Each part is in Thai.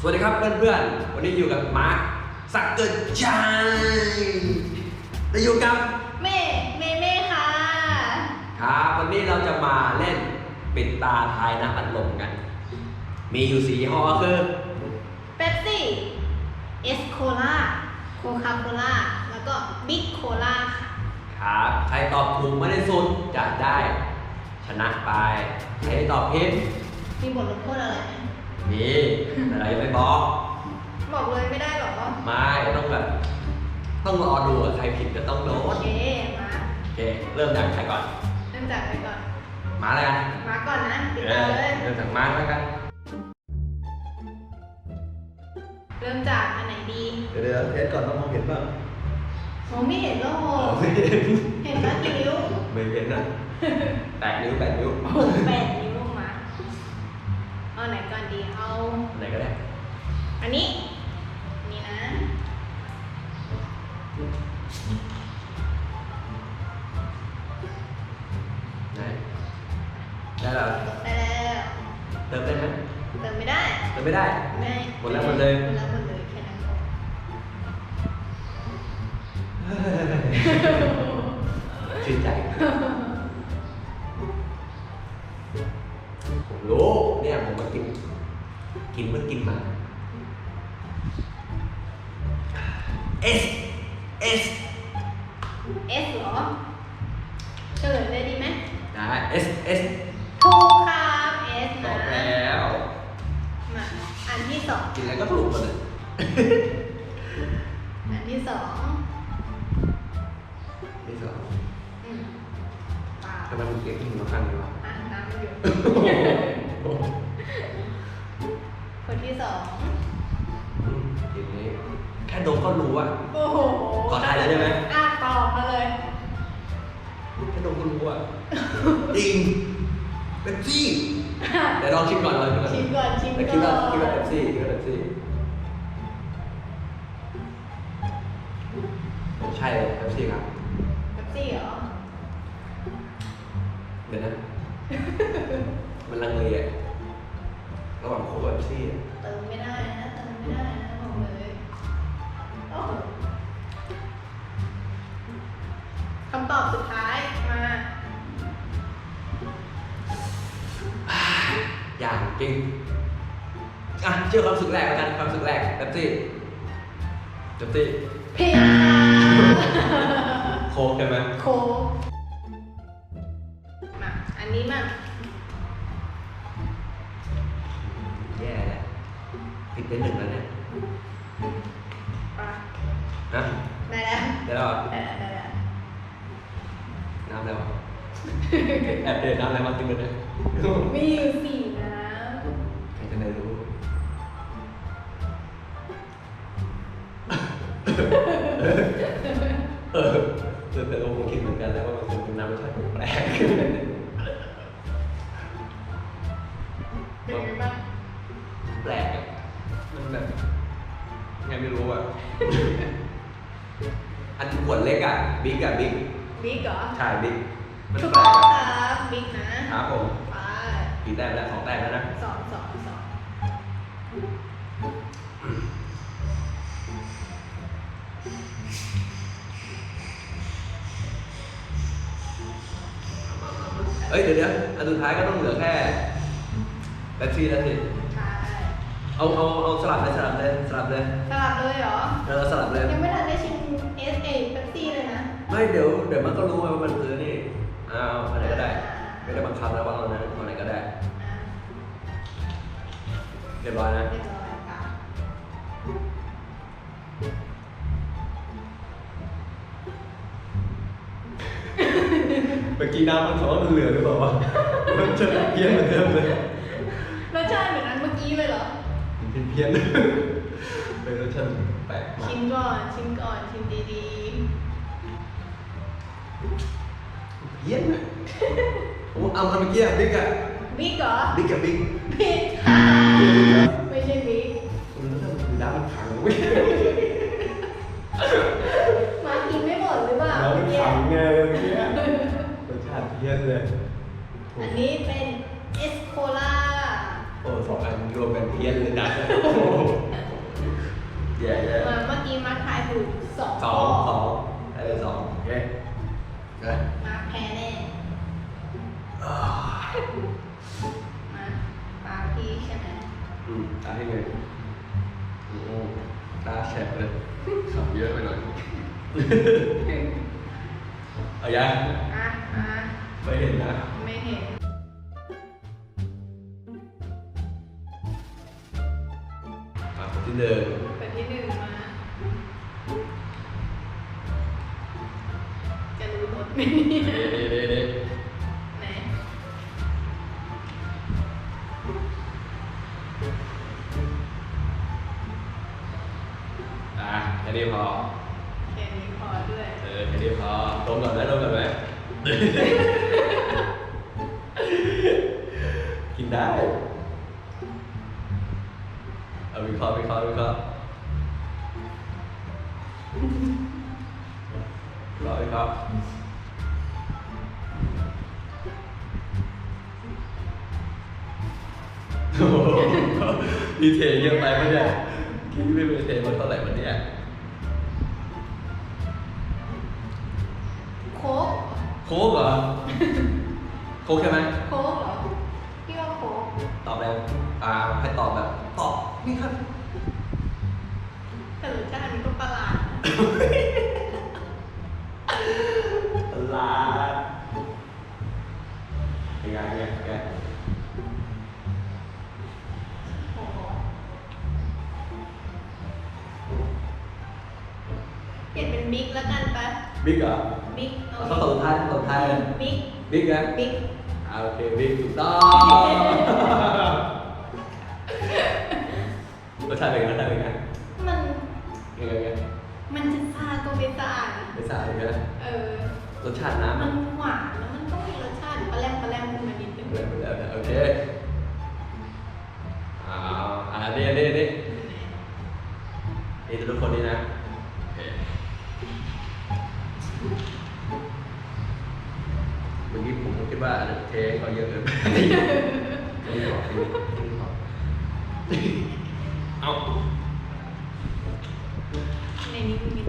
สวัสดีครับเพื่อนๆ วันนี้อยู่กับมาร์คสักเกิดชัยและอยู่กับเม่เม่เม่ค่ะ ครับวันนี้เราจะมาเล่นปิดตาทายน้ำอัดลมกัน มีอยู่สียี่ห้อคือเป๊ปซี่เอสโคลาโคคาโคลาแล้วก็บิ๊กโคลาค่ะ ครับ ใครตอบถูกไม่ได้สุดจะได้ชนะไป ใครตอบผิดมีบทลงโทษอะไรไหม นี่อะไรไม่บอก บอกเลยไม่ได้หรอไม่ต้องแบบ ต้องรอดูว่าใครผิดก็ต้องโดโอนเคมาโอเค เริ่มจากใครก่อน เริ่มจากไปก่อน มาเลยกันมาก่อนนะติดเอตามอเลย เริ่มจากมาร์คแล้วกัน เริ่มจากอันไหนดีเดี๋ยวเดี๋ยวเทสก่อนต้องมองเห็นบ้างมองไม่เห็นโลโหไม่เห็นเห็นแล้วกี่นิ้วไม่เห็นอะแปดนิ้วแปดนิ้ว โอ้โห กินเมื่อกินมา S S เอสเหรอเฉลยเลยดีไหมได้ S S ถูกครับเอสตนะอบแล้ว มาอันที่สองกินอะไรก็ถูกหมดเลย อันที่สองที่สองอืมปลาทำไมมันเก่งขึ้นมาคันเลยวะอ่านน้ำอยู่คน ที่สองอืมทีนี้แค่ดมก็รู้อะโอ้โหขอทายเลยได้ไหมอะตอบมาเลยแค่ดมก็รู้อะจริงเป็นซี่เดี๋ยวลองชิมก่อนลองชิมก่อนชิมก่อนชิมแต่ก่คิดว่าอนคิดว่าเป๊ปซี่คิดว่าเป๊ปซี่ใช่เลยเป๊ปซี่ครับเป๊ปซี่เหรอเดี๋ยวนะมันลังเลอะ ระหว่างโค้กกับเป๊ปซี่อะเติมไม่ได้นะเติมไม่ได้นะบอกเลยโอ้โหคำตอบสุดท้ายมาอย่างจริงอะเชื่อความรู้สึกแรกแล้วกันความรู้สึกแรกเป๊ปซี่เป๊ปซี่ผิดค่ะโค้กใช่ไหมโค้กมาอันนี้มา ผิดไปหนึ่งแล้วเนี่ยปะนะได้แล้วได้แล้วเหรอได้แล้วได้แล้วน้ำอะไรวะแอบเดินน้ำอะไรมาติมันเนี่ยมีอยู่สี่น้ใครจะได้รู้ บิ๊กอะบิ๊กบิ๊กเหรอใช่บิ๊กมันถูกแปลต้กองอะครับบิ๊กนะครับผมไปกี่แต้มแล้วสองแต้มแล้วนะสองสองสองเอ้ยเดี๋ยวเดี๋ยวอันสุดท้ายก็ต้องเหลือแค่แป๊บซี่แล้วสิใช่เอาเอาเอาสลับเลยสลับเลยสลับเลยสลับเลยเหรอ เออสลับเลย ยังไม่ทันได้ชิ ไม่เดี๋ยวเดี๋ยวมันก็รู้ว่ามันคือนี่เอาอันไหนก็ได้ ไม่ได้บังคับนะว่าเอานั้นเอาไหนก็ได้อะเรียบร้อยนะเรียบร้อยค่ะเมื่อกี้น้ำมันขอว่ามันเหลือหรือเปล่าวะมันจะเพี้ยนเหมือนเดิมเลยรสชาติเหมือนนั้นเมื่อกี้เลยเหรอมันเพี้ยนๆเป็นรสชาติแปลกมาก ชิมก่อน ชิมก่อน ชิมดี เพี้ยนอะผมเอาเอาเมื่อกี้อะบิ๊กอะๆบิ๊กเหรอบิ๊กกับบิ๊กผิดเพี้ยนบิ๊กเหรอไม่ใช่บิ๊กมันรสชาติคือน้ำมันขังเว้ยมากินไม่หมดหรือเปล่าน้ำมันเมื่อกี้ขังไงเมื่อกี้รสชาติเพี้ยนเลยอันนี้เป็นเอสโคลาโอ้สองอันรวมกันเพี้ยนเลยนะโอ้โห แย่แย่ เมื่อกี้มาร์คทายถูกสอง สองสองได้เลยสองโอเคนะ มาร์คแพ้แน่อ่ามาปาพี่ใช่ไหมอืมตาให้เลยโอ้โหตาแฉะเลยขับเยอะไปหน่อยเอายังอะอะไม่เห็นนะไม่เห็นมาคนที่หนึ่ เนี่ยเด้เด้เด้ไหนอะแค่นี้พอ แค่นี้พอด้วยเออแค่นี้พอลงก่อนไหมลงก่อนไหม กินได้ เอาวิเคราะห์วิเคราะห์วิเคราะห์วิเคราะห์วิเคราะห์ ดีเทลเยอะไปปะเนี่ยคิดไม่เป็นเทลมันเท่าไหร่มันเนี่ยโค้กโค้กเหรอ โค้กใช่ไหมโค้กเหรอพี่ว่าโค้กตอบแบบอ่าให้ตอบแบบตอบนี่ครับแต่รสชาติมันก็ประหลาด บิ๊กเหรอบิ๊กเอาเขาตบท้ายตบท้ายเลยบิ๊กบิ๊กนะบิ๊กอ่าโอเคบิ๊กถูกต้องรสชาติเป็นไงรสชาติเป็นไงมันยังไงไงมันจะซาก็ไม่ซาไม่ทราบเลยนะเออรสชาติน้ำมัมันนหวาน เอา ในนี้มันมี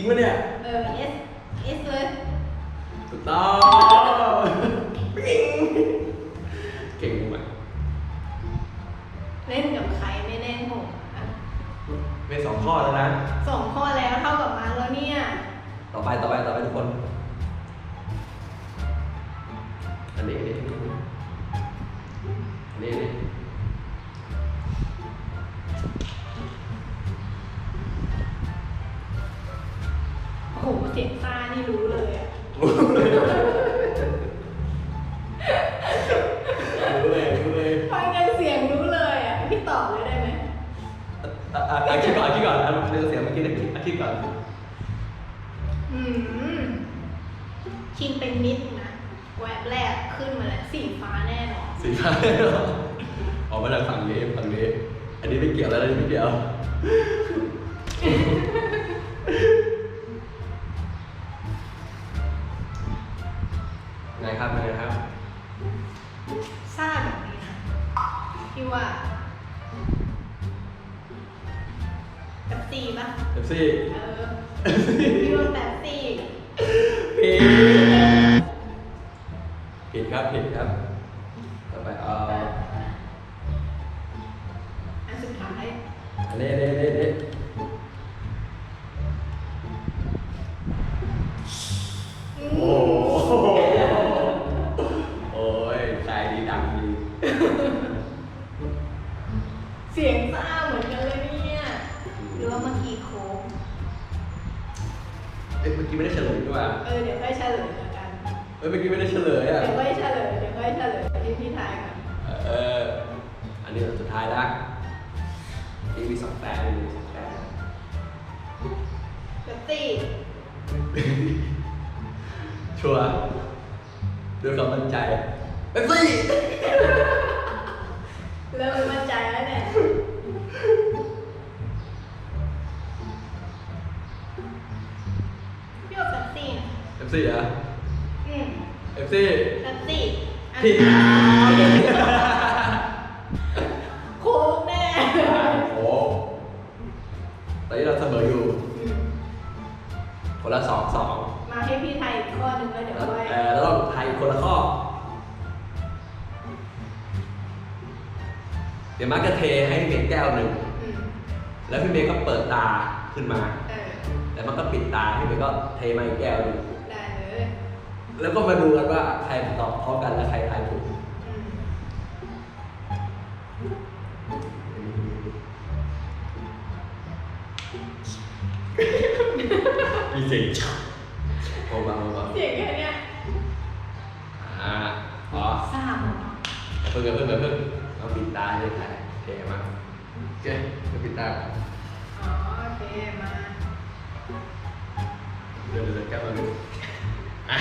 ริงปะเนี่ยเออเอสเอสเลยถูกต้องปิ๊งเก่งมากเล่นกับใครไม่เล่นผมอะไม่สองข้อแล้วนะ สองข้อแล้วเท่ากับมาแล้วเนี่ย ต่อไปต่อไปต่อไปทุกคน อันนี้อันนี้อัน ชินเป็นมิดนะแวบแรกขึ้นมาแล้วสีฟ้าแน่นอนสีฟ้าแน่นอนออกมาจากฝั่งนี้ฝั่งนี้ อันนี้ไม่เกี่ยวแล้วอันนี้ไม่เกี่ยว เอ้ยเมื่อกี้ไม่ได้เฉลยด้วยว่ะเออเดี๋ยวค่อยเฉลยแล้วกัน เอ้ยเมื่อกี้ไม่ได้เฉลยอะ เดี๋ยวค่อยเฉลย เดี๋ยวค่อยเฉลยที่พี่ทายกันเออ อันนี้สุดท้ายละนี่มีสองแต้มมีสองแต้มป๊ปซี่ชัวร์ด้วยความมั่นใจเป๊ปซี่ เริ่มมั่นใจแล้วเนี่ย นะเป๊ปซี่เหรอ อืมเป๊ปซี่เป๊ปซี่อะผิดโค้กแน่โอ้ตอนนี้เราเสมออยู่อืมคนละสองสองมาให้พี่ไทยอีกข้อหนึ่งแล้วเดี๋ยวแล้วค่อยเออแล้วต้องไทยคนละข้อ เดี๋ยวมาร์คจะเทให้พี่เมย์แก้วหนึ่ง อืมแล้วพี่เมย์ก็เปิดตาขึ้นมา เออ แล้วมันก็ปิดตาพี่เมย์ก็เทมาอีกแก้วหนึ่งได้เลย แล้วก็มาดูกันว่าใครตอบพร้อมกันและใครทายถูกอืมมีเสียงชับโอ้บางโอ้บางเสียงแค่เนี้ยอ่าอ๋อสามเหรอเพิ่งเพิ่งเพิ่งเพิ่งเราปิดตาเลยถ่ายเทมาโอเคเราปิดตาอ๋อโอเคมาเดี๋ยวเดี๋ยวเดี๋ยวแก้วมาดูอะ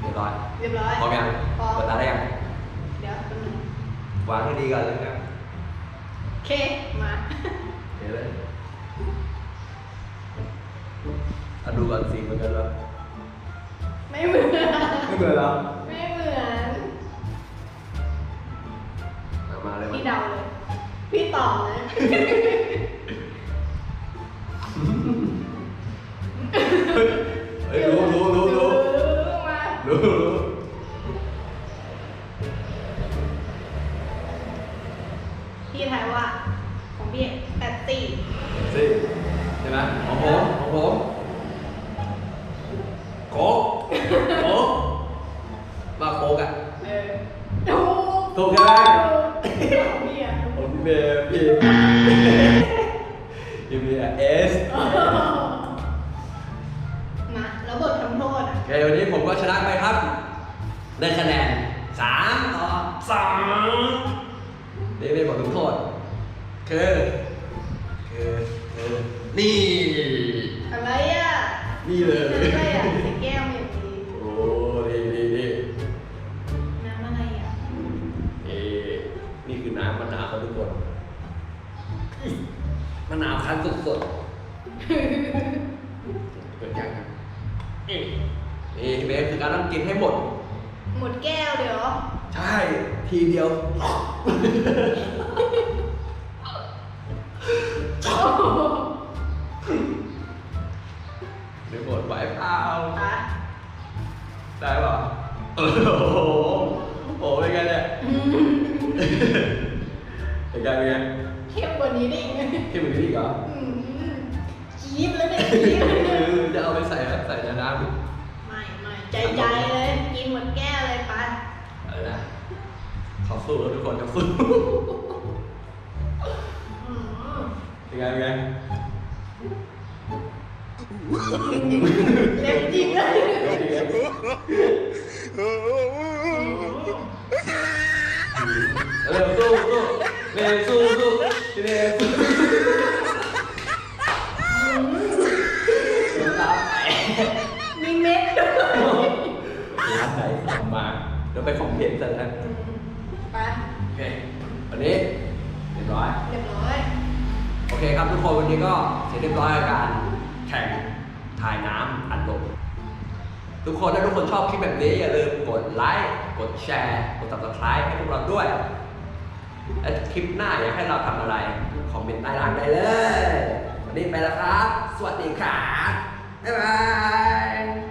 เรียบร้อยเรียบร้อยพร้อมยังพร้อม เปิดตาได้ยังเดี๋ยวแป๊บนึงวางให้ดีก่อนเลยครับโอเค มาเดี๋ยวเลยเอาดูก่อนสีเหมือนกันแล้วไม่เหมือน ไม่เหมือนเหรอไม่เหมือนเอามาเลยมาพี่เดาเลย พี่ตอบเล สมาแล้วบททำโทษอะ โอเควันนี้ผมก็ชนะไปครับ ได้คะแนนสามต่อสองนี่เป็นบทลงโทษคือคือคือนี่ อะไรอะนี่เลยน้ำอะไรอะใส่แก้วอย่างนี้โอ้ดีดีดีน้ำอะไรอะเอ๊ะนี่คือน้ำมะนาวครับทุกคน มะนาวคั้นสดๆ เกิดยังครับเอ๊ะนี่เบสคือการต้องกินให้หมด หมดแก้วเดี๋ยวใช่ ทีเดียว เดี๋ยวหมดไหวเปล่าปะได้เปล่าโอ้โหโอ้โหเป็นไงเนี่ยเป็นไงเป็นไงเข้มกว่านี้ได้อีกไหมที่มึงนี่เหรอ อืม จี๊บแล้วเนี่ยจี๊บคือจะเอาไปใส่ไหมใส่ในน้ำไม่ไม่ใจใจๆเลยกินหมดแก้วเลยปะอะไรนะเขาสู้แล้วทุกคนเขาสู้อืมเป็นไงเป็นไงเล็บจริงเลยเร็วสู้สู้เร็วสู้สู้เร็วสู้ ไปคอมเพลนต์ซะแล้วอืมไปโอเควันนี้เรียบร้อย เรียบร้อยโอเคครับทุกคนวันนี้ก็เสร็จเรียบร้อยกับการแข่งถ่ายน้ำอัดลมทุกคนถ้าทุกคนชอบคลิปแบบนี้อย่าลืมกดไลค์กดแชร์ กด subscribe ให้พวกเราด้วยและคลิปหน้าอยากให้เราทำอะไร คอมเมนต์ใต้ล่างได้เลย วันนี้ไปแล้วครับ สวัสดีครับบ๊ายบาย